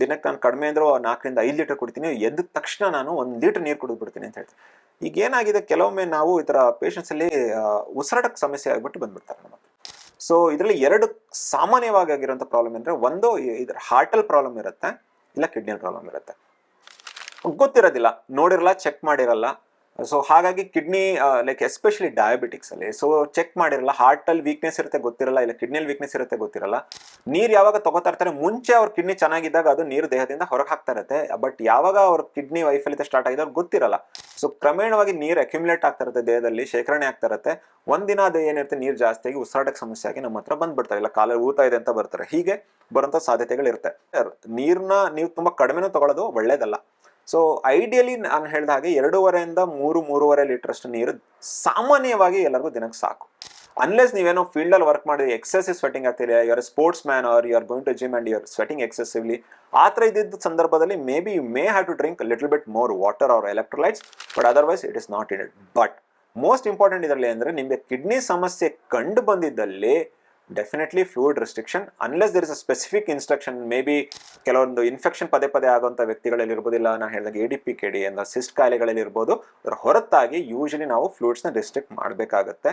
ದಿನಕ್ಕೆ ನಾನು ಕಡಿಮೆ ಅಂದ್ರೆ ನಾಲ್ಕರಿಂದ ಐದು ಲೀಟರ್ ಕುಡಿತೀನಿ. ಎದ್ದ ತಕ್ಷಣ ನಾನು ಒಂದು ಲೀಟರ್ ನೀರು ಕುಡಿದ್ಬಿಡ್ತೀನಿ ಅಂತ ಹೇಳ್ತೀನಿ ಈಗ ಏನಾಗಿದೆ? ಕೆಲವೊಮ್ಮೆ ನಾವು ಈ ಥರ ಪೇಷಂಟ್ಸಲ್ಲಿ ಉಸಿರಾಟಕ್ಕೆ ಸಮಸ್ಯೆ ಆಗ್ಬಿಟ್ಟು ಬಂದ್ಬಿಡ್ತಾರೆ ನಮ್ಮ ಸೊ ಇದರಲ್ಲಿ ಎರಡು ಸಾಮಾನ್ಯವಾಗಿ ಆಗಿರುವಂಥ ಪ್ರಾಬ್ಲಮ್ ಅಂದರೆ ಒಂದು ಇದರ ಹಾರ್ಟಲ್ ಪ್ರಾಬ್ಲಮ್ ಇರುತ್ತೆ, ಇಲ್ಲ ಕಿಡ್ನಿಯಲ್ಲಿ ಪ್ರಾಬ್ಲಮ್ ಇರುತ್ತೆ. ಗೊತ್ತಿರೋದಿಲ್ಲ. ನೋಡಿರಲ್ಲ ಚೆಕ್ ಮಾಡಿರಲ್ಲ. ಸೊ ಹಾಗಾಗಿ ಕಿಡ್ನಿ ಲೈಕ್ ಎಸ್ಪೆಷಲಿ ಡಯಾಬಿಟಿಕ್ಸ್ ಅಲ್ಲಿ ಸೊ ಚೆಕ್ ಮಾಡಿರಲ್ಲ ಹಾರ್ಟ್ ಅಲ್ಲಿ ವೀಕ್ನೆಸ್ ಇರುತ್ತೆ ಗೊತ್ತಿರಲ್ಲ, ಇಲ್ಲ ಕಿಡ್ನಿಯಲ್ಲಿ ವೀಕ್ನೆಸ್ ಇರುತ್ತೆ ಗೊತ್ತಿರಲ್ಲ. ನೀರು ಯಾವಾಗ ತಗೋತಾ ಇರ್ತಾರೆ, ಮುಂಚೆ ಅವ್ರ ಕಿಡ್ನಿ ಚೆನ್ನಾಗಿದ್ದಾಗ ಅದು ನೀರು ದೇಹದಿಂದ ಹೊರಗೆ ಹಾಕ್ತಾ ಇರುತ್ತೆ ಬಟ್ ಯಾವಾಗ ಅವ್ರ ಕಿಡ್ನಿ ವೈಫಲ್ಯತೆ ಸ್ಟಾರ್ಟ್ ಆಗಿದೆ ಅವ್ರಿಗೆ ಗೊತ್ತಿರಲ್ಲ. ಸೊ ಕ್ರಮೇಣವಾಗಿ ನೀರು ಅಕ್ಯುಮುಲೇಟ್ ಆಗ್ತಾ ಇರುತ್ತೆ ದೇಹದಲ್ಲಿ, ಶೇಖರಣೆ ಆಗ್ತಾ ಇರುತ್ತೆ. ಒಂದಿನ ಅದು ಏನಿರುತ್ತೆ, ನೀರು ಜಾಸ್ತಿ ಆಗಿ ಉಸಿರಾಟಕ್ಕೆ ಸಮಸ್ಯೆ ಆಗಿ ನಮ್ಮ ಹತ್ರ ಬಂದ್ಬಿಡ್ತಾರೆ, ಇಲ್ಲ ಕಾಲಲ್ಲಿ ಊತ ಇದೆ ಅಂತ ಬರ್ತಾರೆ. ಹೀಗೆ ಬರುವಂಥ ಸಾಧ್ಯತೆಗಳಿರುತ್ತೆ. ನೀರನ್ನ ನೀವು ತುಂಬಾ ಕಡಿಮೆನೂ ತಗೊಳ್ಳೋದು ಒಳ್ಳೇದಲ್ಲ. ಸೊ ಐಡಿಯಲಿ ನಾನು ಹೇಳಿದ ಹಾಗೆ ಎರಡೂವರೆಯಿಂದ ಮೂರು, ಮೂರುವರೆ ಲೀಟ್ರಷ್ಟು ನೀರು ಸಾಮಾನ್ಯವಾಗಿ ಎಲ್ಲರಿಗೂ ದಿನಕ್ಕೆ ಸಾಕು. ಅನ್ಲೆಸ್ ನೀವೇನೋ ಫೀಲ್ಡಲ್ಲಿ ವರ್ಕ್ ಮಾಡಿದ್ರೆ excessive sweating you are sportsman or you are going to gym and your sweating excessively ಆ ಥರ ಇದ್ದಿದ್ದ ಸಂದರ್ಭದಲ್ಲಿ maybe you may have to drink little bit more water or electrolytes but otherwise it is not it but most important ಇದರಲ್ಲಿ ಅಂದರೆ ನಿಮಗೆ kidney ಸಮಸ್ಯೆ ಕಂಡು ಬಂದಿದ್ದಲ್ಲಿ definitely fluid restriction unless there is a specific instruction maybe ಕೆಲವೊಂದು infection ಪದೇ ಪದೇ ಆಗುವಂಥ ವ್ಯಕ್ತಿಗಳಲ್ಲಿ ಇರ್ಬೋದಿಲ್ಲ, ನಾನು ಹೇಳಿದಾಗ A D P K D cyst ಕಾಯಿಲೆಗಳಲ್ಲಿ ಇರ್ಬೋದು, ಅದರ ಹೊರತಾಗಿ ಯೂಶಲಿ ನಾವು ಫ್ಲೂಯಿಡ್ಸ್ನ ರೆಸ್ಟ್ರಿಕ್ಟ್ ಮಾಡಬೇಕಾಗತ್ತೆ.